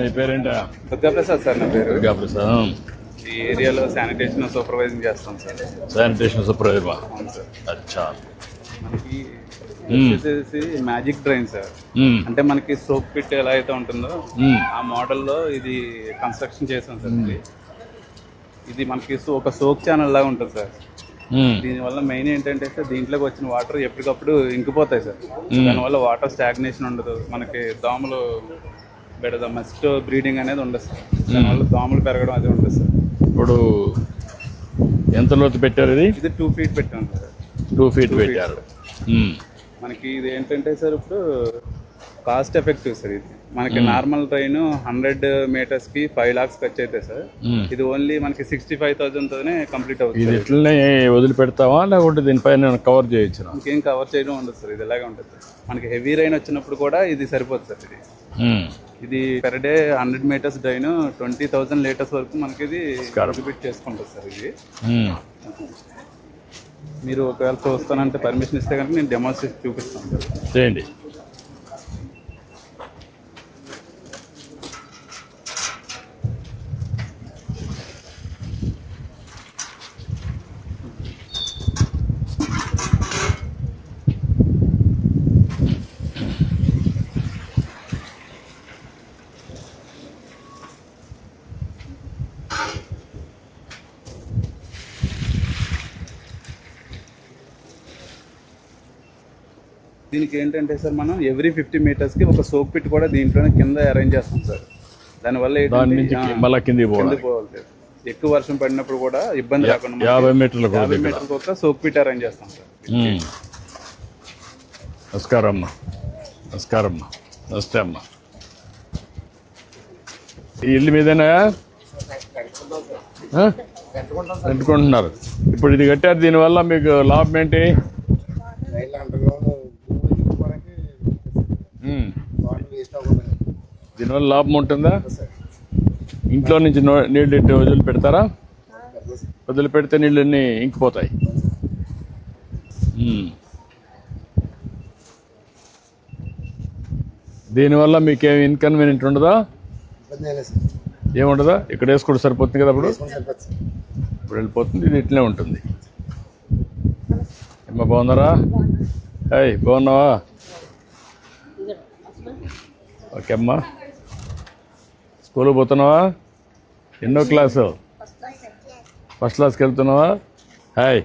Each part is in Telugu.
నీ పేరేంటా? దుర్గాప్రసాద్ సార్ నా పేరు. ఈ ఏరియాలో శానిటేషన్ సూపర్వైజింగ్ చేస్తాం సార్. Sanitation supervisor. అవును సార్. అచ్చా. మనకి. వచ్చేసి మ్యాజిక్ డ్రైన్ సార్. అంటే మనకి సోప్ పిట్ ఎలా అయితే ఉంటుందో. ఆ మోడల్లో ఇది కన్స్ట్రక్షన్ చేసాం సార్ ఇది. మనకి ఒక సోక్ ఛానల్ లాగా ఉంటుంది సార్. దీనివల్ల మెయిన్ ఏంటంటే సార్ దీంట్లోకి వచ్చిన వాటర్ ఎప్పటికప్పుడు ఇంకిపోతాయి సార్. దానివల్ల వాటర్ స్టాగ్నేషన్ ఉండదు. మనకి దోమలు బెడద. మస్ట్ బ్రీడింగ్ అనేది ఉండదు సార్. దానివల్ల దోమలు పెరగడం అది ఉండదు సార్. ఇప్పుడు ఎంత లోతు పెట్టారు ఇది? ఇది టూ ఫీట్ పెట్టాం సార్. టూ ఫీట్ పెట్టారు. మ్మ్. మనకి ఇది ఏంటంటే సార్ ఇప్పుడు కాస్ట్ ఎఫెక్టివ్ సార్ ఇది. మనకి నార్మల్ ట్రైన్ హండ్రెడ్ మీటర్స్కి ఫైవ్ లాక్స్ ఖర్చు అవుతాయి సార్. మ్మ్. ఇది ఓన్లీ మనకి సిక్స్టీ ఫైవ్ థౌసండ్ తోనే కంప్లీట్ అవుతుంది ఇది ఇట్లనే వదిలిపెడతావా లేకుంటే దీనిపైన కవర్ చేయొచ్చు ఇంకేం కవర్ చేయడం ఉండదు సార్. ఇది ఇలాగే ఉంటుంది మనకి హెవీ రైన్ వచ్చినప్పుడు కూడా ఇది సరిపోతుంది సార్ ఇది. ఇది per day hundred metres drain twenty thousand litres వరకు మనకి ఇది కాంట్రిబ్యూట్ చేసుకుంటుంది సార్ ఇది. మీరు ఒకవేళ చూస్తానంటే పర్మిషన్ ఇస్తే కనుక నేను డెమాన్స్ట్రేట్ చూపిస్తాను సార్. చేయండి. దీనికి ఏంటంటే సార్ మనం ఎవ్రీ ఫిఫ్టీ మీటర్స్కి ఒక సోప్ పిట్ కూడా దీంట్లోనే కింద అరేంజ్ చేస్తాం సార్. దానివల్ల పోవాలి. సార్. ఎక్కువ వర్షం పడినప్పుడు కూడా ఇబ్బంది రాకుండా మనం యాభై మీటర్లు కూడా యాభై దగ్గర మీటర్లకు ఒక సోప్ పిట్ అరేంజ్ చేస్తాం సార్. నమస్కారం అమ్మా నమస్కారం అమ్మా నమస్తే అమ్మా. ఈ ఇల్లు మీదేనా? ఆ? రెంటుకుంటున్నారు ఇప్పుడు ఇది కట్టారు దీనివల్ల మీకు లాభం ఏంటి? దీనివల్ల లాభం ఉంటుందా? ఇంట్లో నుంచి నీళ్ళు ఇట్టి వదిలి పెడతారా? వదిలి పెడితే నీళ్ళు అన్నీ ఇంకిపోతాయి దీనివల్ల మీకేం ఇన్కన్వీనియంట్ ఉండదా? ఏముండదా? ఇక్కడ వేసుకుంటే సరిపోతుంది కదా అప్పుడు? ఇప్పుడు వెళ్ళిపోతుంది ఇది ఇట్లనే ఉంటుంది. ఏమ్మా బాగున్నారా? హాయ్ బాగున్నావా? ఓకే అమ్మా. స్కూల్కి పోతున్నావా? ఎన్నో క్లాసు? ఫస్ట్ క్లాస్కి వెళ్తున్నావా? హాయ్.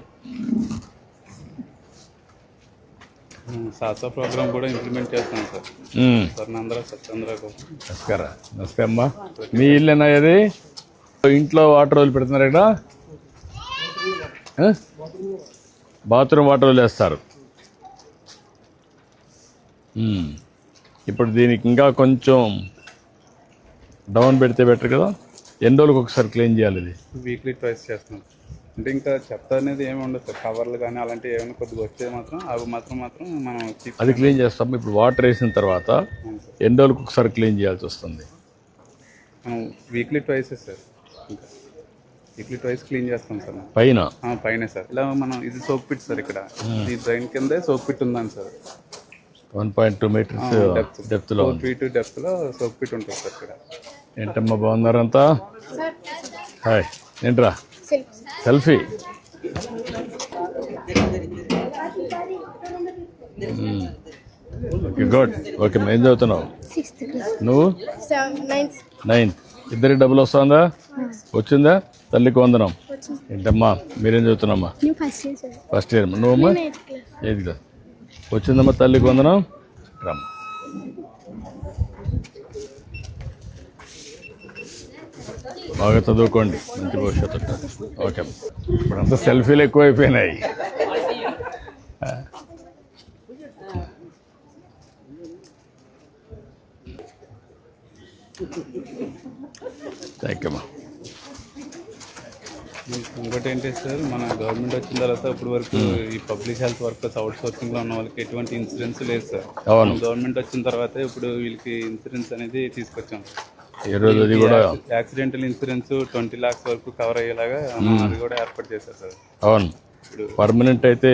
సాసా ప్రోగ్రామ్ కూడా ఇంప్లిమెంట్ చేస్తాం సార్. స్వర్ణాంధ్ర సత్యాంధ్ర నమస్కారం. నమస్తే అమ్మా. మీ ఇల్లేనా ఇది? ఇంట్లో వాటర్ వదిలి పెడుతున్నారు ఇక్కడ? బాత్రూమ్ వాటర్ వదిలేస్తారు. ఇప్పుడు దీనికి ఇంకా కొంచెం డౌన్ పెడితే బెటర్ కదా? ఎన్ని రోజులకు ఒకసారి క్లీన్ చేయాలి ఇది? వీక్లీ ట్వైస్ చేస్తాం. అంటే ఇంకా చెత్త అనేది ఏమి ఉండదు సార్. కవర్లు కానీ అలాంటివి ఏమైనా కొద్దిగా వచ్చేది మాత్రం అవి మాత్రం మాత్రం మనం అది క్లీన్ చేస్తాం. ఇప్పుడు వాటర్ వేసిన తర్వాత. ఎన్ని రోజులకు ఒకసారి క్లీన్ చేయాల్సి వస్తుంది? మనం వీక్లీ ట్వైస్ సార్. ఇంకా వీక్లీ ట్వైస్ క్లీన్ చేస్తాం సార్. పైన? పైనే సార్. ఇలా మనం ఇది సోప్ పిట్ సార్ ఇక్కడ. ఈ డ్రైన్ కిందే సోప్ పిట్ ఉందని sir. One point two metres depth డెప్త్లో four feet డెప్త్లో సోప్ పిట్ ఉంటుంది సార్ ఇక్కడ. ఏంటమ్మా బాగున్నారంతా? హాయ్ ఏంట్రా? సెల్ఫీ ఓకే గుడ్ ఓకే ఏం చదువుతున్నావు? నువ్వు? నైన్త్ ఇద్దరికి డబ్బులు వస్తుందా? వచ్చిందా? తల్లికి వందనం. ఏంటమ్మా మీరేం చదువుతున్నామ్మా నేను first year sir first year నువ్వమ్మా? Eighth class ఏది కదా వచ్చిందమ్మా తల్లికి వందనం. రమ్మ. బాగా చదువుకోండి మంచి భవిష్యత్తు ఓకే ఇప్పుడంతా సెల్ఫీలు ఎక్కువైపోయినాయి. థ్యాంక్ యూ అమ్మా ఇంకోటి ఏంటి సార్ మన గవర్నమెంట్ వచ్చిన తర్వాత ఇప్పుడు వరకు ఈ పబ్లిక్ హెల్త్ వర్కర్స్ అవుట్ సోర్సింగ్లో ఉన్న వాళ్ళకి ఎటువంటి ఇన్సూరెన్స్ లేదు సార్. గవర్నమెంట్ వచ్చిన తర్వాత ఇప్పుడు వీళ్ళకి ఇన్సూరెన్స్ అనేది తీసుకొచ్చాం. ఈరోజు అది కూడా యాక్సిడెంటల్ ఇన్సూరెన్స్ ట్వంటీ లాక్స్ వరకు కవర్ అయ్యేలాగా అది కూడా ఏర్పాటు చేశారు సార్. అవును. పర్మనెంట్ అయితే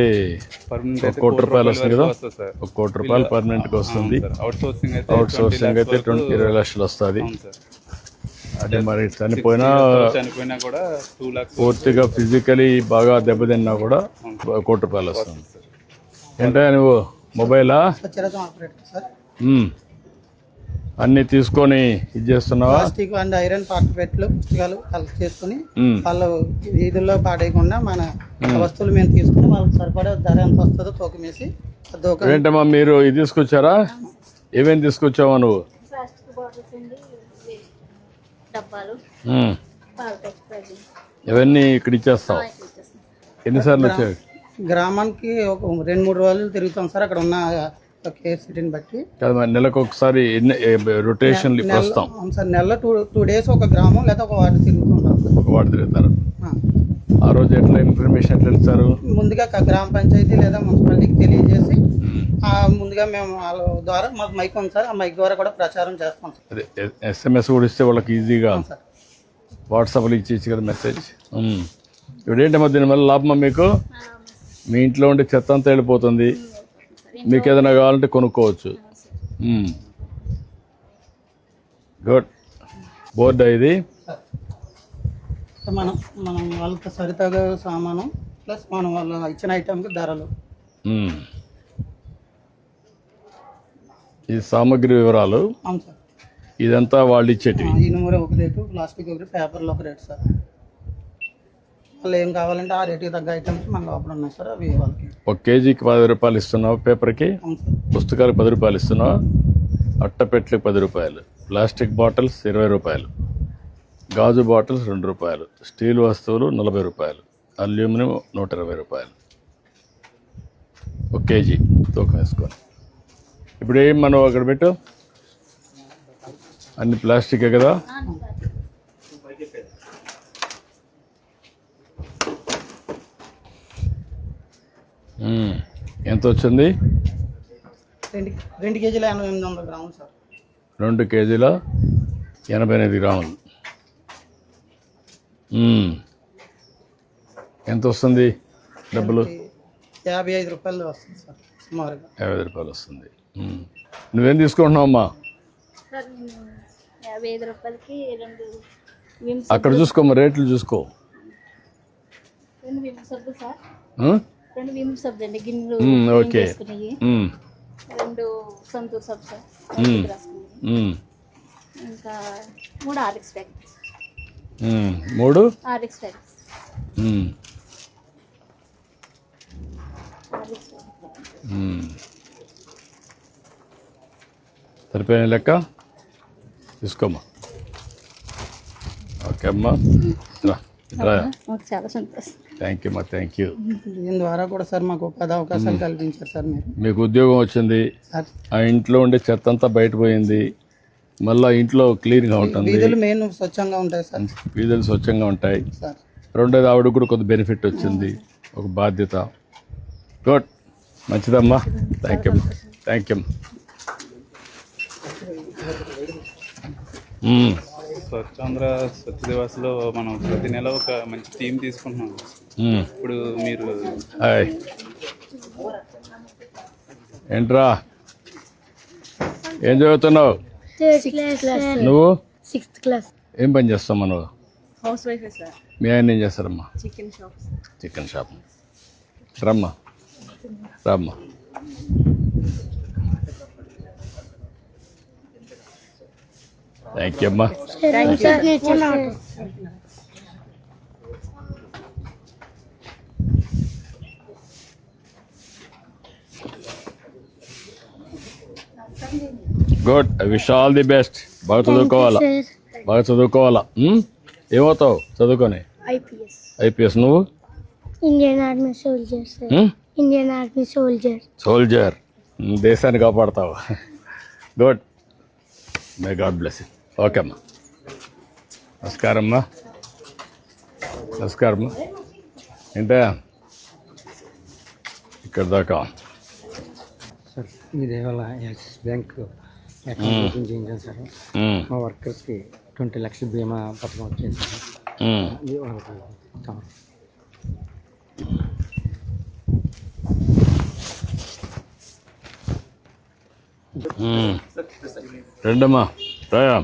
పర్మనెంట్ కోటి రూపాయలు వస్తుంది కదా? ఒక కోటి రూపాయలు పర్మనెంట్గా వస్తుంది. అవుట్ సోర్సింగ్ అయితే అవుట్ సోర్సింగ్ అయితే ట్వంటీ ఇరవై లక్షలు వస్తుంది. అది మరి చనిపోయినా చనిపోయినా కూడా టూ లాక్స్ పూర్తిగా ఫిజికలీ బాగా దెబ్బతిన్నా కూడా కోటి రూపాయలు వస్తుంది. ఏంటో నువ్వు? మొబైలా. అన్ని తీసుకొని ఇది చేస్తున్నావా? ప్లాస్టిక్ అండ్ ఐరన్ పార్టిపెట్లు పుస్తకాలు కలెక్ట్ చేసుకుని. వాళ్ళు వీధుల్లో పాడేయకుండా మన వస్తువులు మేము తీసుకుని వాళ్ళకి సరిపడే ధర ఎంత వస్తుందో తూకం వేసి దూకం ఏంటమ్మా మీరు ఇది తీసుకొచ్చారా? ఏమేమి తీసుకొచ్చావా నువ్వు ప్లాస్టిక్ బాటిల్స్ అండి ఇవి డబ్బాలు. పాల ఇవన్నీ ఇక్కడ ఇచ్చేస్తాం ఎన్నిసార్లు వచ్చాయి? గ్రామానికి ఒక రెండు మూడు రోజులు తిరుగుతాం సార్. అక్కడ ఉన్న కేర్ సిటీని బట్టి. నెలకు ఒకసారి వస్తాం అవును సార్ నెలలో టూ టూ డేస్ ఒక గ్రామం లేదా ఒక వార్డు తిరుగుతుంటాం సార్. ఒక వాడు తిరుగుతారు. ఆ. రోజు ఎట్లా ఇన్ఫర్మేషన్ ఎట్లా ఇస్తారు? ముందుగా గ్రామ పంచాయతీ లేదా మున్సిపాలిటీకి తెలియజేసి ముందుగా మేము వాళ్ళ ద్వారా మాకు మైక్ ఉంది సార్ ఆ మైక్ ద్వారా కూడా ప్రచారం చేస్తాం సార్. ఎస్ఎంఎస్ కూడా ఇస్తే వాళ్ళకి ఈజీగా. సార్. వాట్సాప్లో ఇచ్చి ఇచ్చి కదా మెసేజ్ మ్మ్. ఇప్పుడు ఏంటమ్మా దీనివల్ల లాభమా మీకు? మీ ఇంట్లో ఉండే చెత్త అంతా వెళ్ళిపోతుంది. మీకు ఏదైనా కావాలంటే కొనుక్కోవచ్చు. గుడ్ బోర్డా ఇది? మనం మనం వాళ్ళకి సరితగా సామాను ప్లస్ మనం వాళ్ళ ఇచ్చిన ఐటమ్కి ధరలు. ఈ సామాగ్రి వివరాలు? అవును సార్. ఇదంతా వాళ్ళు ఇచ్చేటివి? ఇనుమురు ఒక రేటు ప్లాస్టిక్ ఒక రేటు పేపర్లు ఒక రేటు సార్. వాళ్ళు ఏం కావాలంటే ఆ రేటుకి తగ్గ ఐటమ్స్ మన లోపల ఉన్నాయి సార్ అవి వాళ్ళకి. ఒక కేజీకి పది రూపాయలు ఇస్తున్నావు పేపర్కి? పుస్తకాలకు పది రూపాయలు ఇస్తున్నావు? అట్టపెట్లకు పది రూపాయలు. ప్లాస్టిక్ బాటిల్స్ ఇరవై రూపాయలు. గాజు బాటిల్స్ రెండు రూపాయలు స్టీల్ వస్తువులు నలభై రూపాయలు అల్యూమినియం నూట ఇరవై రూపాయలు. ఒక కేజీ తూకం వేసుకొని. ఇప్పుడు ఏం మనం అక్కడ పెట్టు? అన్ని ప్లాస్టికే కదా. ఎంత వచ్చింది? రెండు కేజీల ఎనభై ఎనిమిది వందల గ్రాములు సార్. రెండు కేజీల ఎనభై ఎనిమిది గ్రాములు. ఎంత వస్తుంది డబ్బులు? యాభై ఐదు రూపాయలు వస్తుంది సార్ సుమారుగా. యాభై ఐదు రూపాయలు వస్తుంది. నువ్వేం తీసుకుంటున్నావు అమ్మా? యాభై ఐదు రూపాయలకి రెండు అక్కడ చూసుకోమ్మా రేట్లు చూసుకో. రెండు విమ్ సబ్బు సార్? రెండు విమ్ సబ్బు అండి గిన్నెలు ఓకే. రెండు సంతూర్ సబ్బు సార్. ఇంకా మూడు ఆర్ఎక్స్ ప్యాకెట్స్. మూడు? ఆర్ఎక్స్. సరిపోయిన లెక్క? తీసుకోమ్మా. ఓకే అమ్మా. రా రా. మాకు చాలా సంతోషం. థ్యాంక్ యూ అమ్మా థ్యాంక్ యూ దీని ద్వారా కూడా సార్ మాకు ఉపాధి అవకాశాలు కల్పించారు సార్ మీరు. మీకు ఉద్యోగం వచ్చింది. సార్. ఆ ఇంట్లో ఉండే చెత్త అంతా బయటపోయింది మళ్ళీ ఇంట్లో క్లీన్గా ఉంటుంది. వీధులు మెయిన్ స్వచ్ఛంగా ఉంటాయి సార్. వీధులు స్వచ్ఛంగా ఉంటాయి. సార్. రెండోది ఆవిడకు కూడా కొంత బెనిఫిట్ వచ్చింది ఒక బాధ్యత. గుడ్. మంచిదమ్మా. Thank you thank you Swachhandhra Swachh దివాస్లో మనం ప్రతి నెల ఒక మంచి థీమ్ తీసుకుంటున్నాం. ఇప్పుడు మీరు హాయ్ ఏంట్రా? ఏం చదువుతున్నావు? నువ్వు? సిక్స్త్ క్లాస్ ఏం పని చేస్తావు నువ్వు? House wife sir. మీ ఆయన ఏం చేస్తారమ్మా? చికెన్ షాప్ చికెన్ షాప్ రమ్మా. రమ్మా. థ్యాంక్ యూ అమ్మా. Good wish all the best బాగా చదువుకోవాలా? బాగా చదువుకోవాలా? ఉమ్? ఏమవుతావు? చదువుకొని? ఐపీఎస్. ఐపీఎస్ నువ్వు? ఇండియన్ ఆర్మీ సోల్జర్ ఉమ్? Indian army soldier. సోల్జర్. దేశాన్ని కాపాడతావు? Good may God bless okay అమ్మా. నమస్కారం అమ్మా. నమస్కారం ఏంటా? ఇక్కడ దాకా. సార్ ఇవాళ యాక్సిస్ బ్యాంక్ అకామిడేషన్ మా వర్కర్స్కి ట్వంటీ లక్షల బీమా పథకం వచ్చింది రెండమ్మా రాయా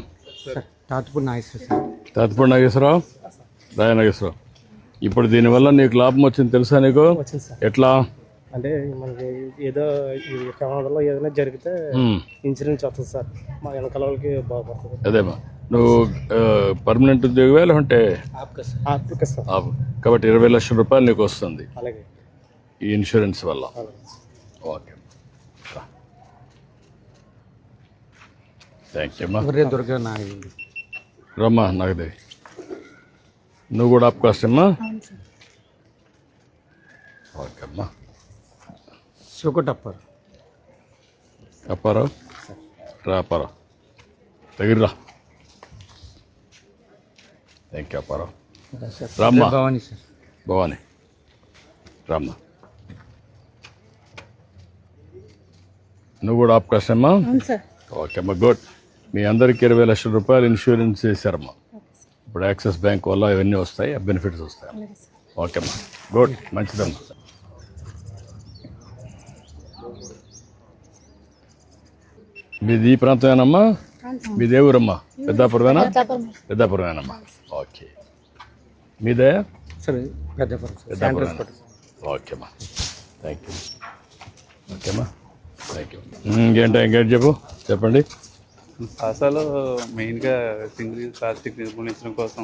తాతపూడి నాగేశ్వరరావు తాతపూడి నాగేశ్వరరావు రాయ నాగేశ్వరరావు ఇప్పుడు దీనివల్ల నీకు లాభం వచ్చింది తెలుసా నీకు? ఎట్లా? అంటే మనకి ఏదో ఈ ప్రమాదంలో ఏదైనా జరిగితే. ఇన్సూరెన్స్ వస్తుంది సార్. మా వెనకాల వాళ్ళకి బాగుపడుతుంది. అదేమ్మా నువ్వు పర్మనెంట్ ఉద్యోగమే లేకుంటే? ఓకే. కాబట్టి ఇరవై లక్షల రూపాయలు నీకు వస్తుంది. అలాగే. ఈ ఇన్సూరెన్స్ వల్ల. ఓకే. థ్యాంక్ యూ దుర్గా రమ్మా నాగదేవి. నువ్వు కూడా అప్ కాస్ట్ అమ్మా. ఓకే అమ్మా సుకటప్పర్ అప్పారావు రా అప్పారావు దగ్గర రా థ్యాంక్ యూ అప్పారావు. రామ్మా. భవానీ సార్. భవాని. రామ్మా. నువ్వు కూడా ఆప్ కాస్ట్ అమ్మా అవును సార్. ఓకే అమ్మా గుడ్ మీ అందరికి ఇరవై లక్షల రూపాయలు ఇన్సూరెన్స్ చేశారమ్మా ఇప్పుడు యాక్సిస్ బ్యాంక్ వల్ల ఇవన్నీ వస్తాయి బెనిఫిట్స్ వస్తాయి ఓకే అమ్మా. గుడ్ మంచిదమ్మా. మీది ఈ ప్రాంతమేనమ్మా మీది ఏ ఊరమ్మా పెద్దాపురమేనా? పెద్దాపురమేనమ్మా. ఓకే. మీదే? Sir Peddapuram sir. పెద్దాపురం ఓకేమ్మా థ్యాంక్ యూ ఓకేమ్మా థ్యాంక్ యూ ఇంకేంటో? ఇంకేంటి చెప్పు? చెప్పండి. అసలు మెయిన్గా సింగిల్ ప్లాస్టిక్ నిర్మూలించడం కోసం.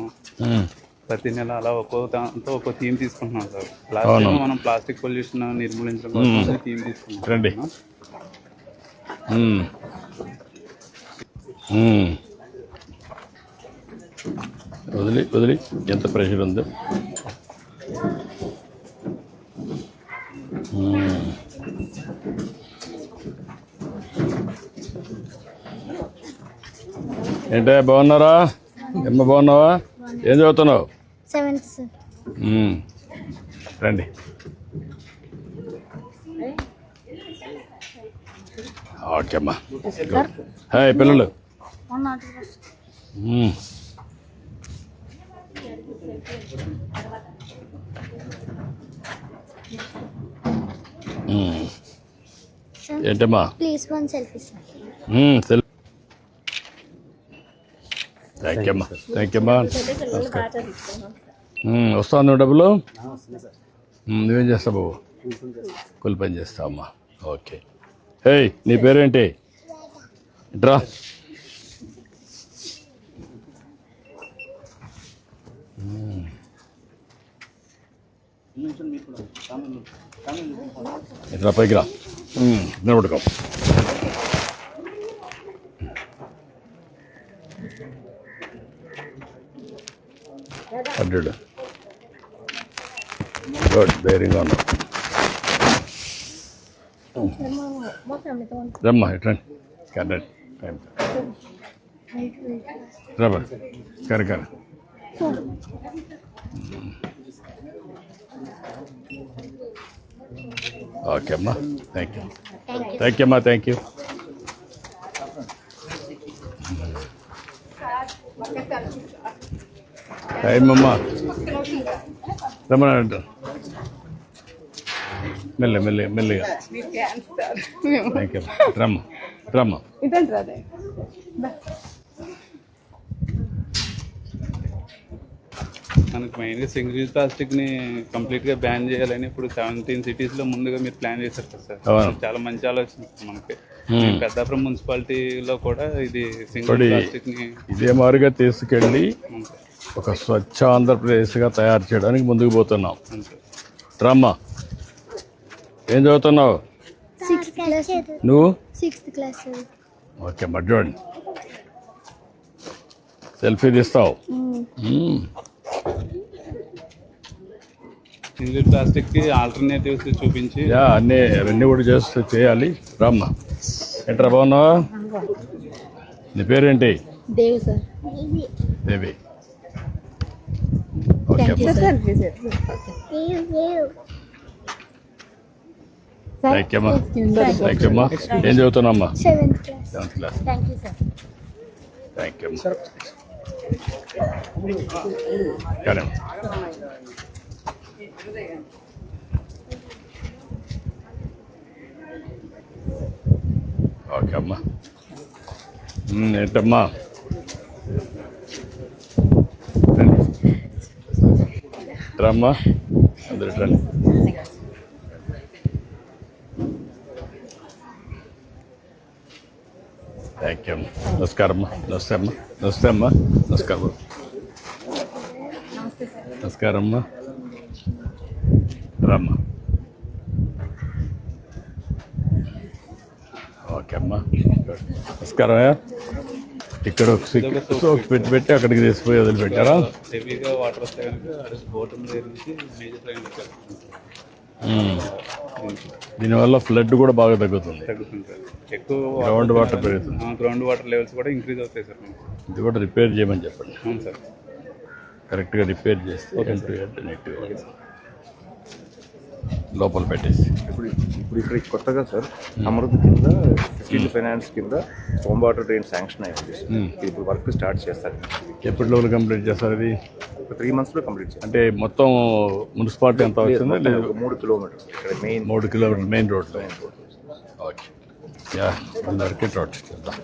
ప్రతి నెల అలా ఒక్కో దాంతో ఒక్కో థీమ్ తీసుకుంటున్నాం సార్. లాస్ట్ టైం మనం ప్లాస్టిక్ పొల్యూషన్ నిర్మూలించడం కోసం థీమ్ తీసుకున్నాం రండి. వదిలి వదిలి. ఎంత ప్రెషర్ ఉందో. ఏంటే బాగున్నారా? ఎమ్మ బాగున్నావా? ఏం చదువుతున్నావు? Seventh sir. రండి. ఓకే అమ్మా. హాయ్ పిల్లలు. మ్మ్. మ్మ్. ఏంటమ్మా? Please one selfie sir thank you అమ్మా థ్యాంక్ యూ అమ్మా మ్మ్, వస్తాను డబ్బులు? మ్మ్, నువ్వేం చేస్తావు బాబు? కూలి పని చేస్తావు అమ్మా? ఓకే హే నీ పేరేంటి? డ్రా. ఇట్లా పైకి రా. మ్మ్, నిలబడుకో హండ్రెడ్ గుడ్ ధైర్యంగా ఉన్నావు మా ఫ్యామిలీతో రమ్మా ఇట్లా correct time rubber correct correct okay అమ్మా థ్యాంక్ యూ థ్యాంక్ యూ అమ్మా థ్యాంక్ యూ టైం అమ్మా రమ్మనంట మెల్ల మెల్లి మెల్లిగా. థ్యాంక్ యూ రమ్మ రమ్మ. మనకి మెయిన్గా సింగిల్ యూజ్ ప్లాస్టిక్ని కంప్లీట్గా బ్యాన్ చేయాలని ఇప్పుడు సెవెంటీన్ సిటీస్లో ముందుగా మీరు ప్లాన్ చేశారు కదా సార్. చాలా మంచి ఆలోచన మనకి. పెద్దాపురం మున్సిపాలిటీలో కూడా ఇది సింగిల్ ప్లాస్టిక్ని ఇదే మారుగా తీసుకెళ్ళి ఒక స్వచ్ఛ ఆంధ్రప్రదేశ్గా తయారు చేయడానికి ముందుకు పోతున్నాం. రమ్మ ఏం చదువుతున్నావు? నువ్వు? ఓకే మరి చూడండి. సెల్ఫీ తీస్తావు. సింగిల్ ప్లాస్టిక్కి ఆల్టర్నేటివ్స్ చూపించి. యా అన్నీ అవన్నీ కూడా చేస్తూ చేయాలి. రమ్మ ఏంట్రా బాగున్నావా? నీ పేరేంటి? Dev sir. Devi. Thank you అమ్మా థ్యాంక్ యూ అమ్మా ఏం చదువుతున్నామ్మా seventh class thank you sir thank you అమ్మా కానీ ఓకే అమ్మా ఏంటమ్మా? రమ్మా. అందరు రండి థ్యాంక్ యూ అమ్మా నమస్కారం అమ్మా. నమస్తే అమ్మా. నమస్తే అమ్మా. నమస్కారం నమస్కారం అమ్మా. రమ్మా. ఓకే అమ్మా. నమస్కారం ఇక్కడ ఒక పెట్టి పెట్టి అక్కడికి తీసిపోయి వదిలిపెట్టారా? హెవీగా వాటర్ వస్తే కనుక బోట్ దగ్గర నుంచి మేజర్. దీనివల్ల ఫ్లడ్ కూడా బాగా తగ్గుతుంది. ఎక్కువ గ్రౌండ్ వాటర్ పెరుగుతుంది. గ్రౌండ్ వాటర్ లెవెల్స్ కూడా ఇంక్రీజ్ అవుతాయి సార్ ఇది కూడా రిపేర్ చేయమని చెప్పండి. అవును సార్. కరెక్ట్గా రిపేర్ చేస్తే నెట్ లోపల పెట్టేసి. ఇప్పుడు ఇప్పుడు ఇక్కడ కొత్తగా సార్ అమృత్ కింద స్టీల్ ఫైనాన్స్ కింద హోమ్ వాటర్ డ్రైన్ శాంక్షన్ అయింది ఇది ఇప్పుడు వర్క్ స్టార్ట్ చేస్తారు. ఎప్పటి లోపల కంప్లీట్ చేస్తారు ఒక త్రీ మంత్స్లో కంప్లీట్ చేస్తారు. అంటే మొత్తం మున్సిపాలిటీ ఎంత ఒక మూడు కిలోమీటర్స్. ఇక్కడ మెయిన్ మూడు కిలోమీటర్ మెయిన్ రోడ్లో. ఓకే. యా మార్కెట్ రోడ్ చేద్దాం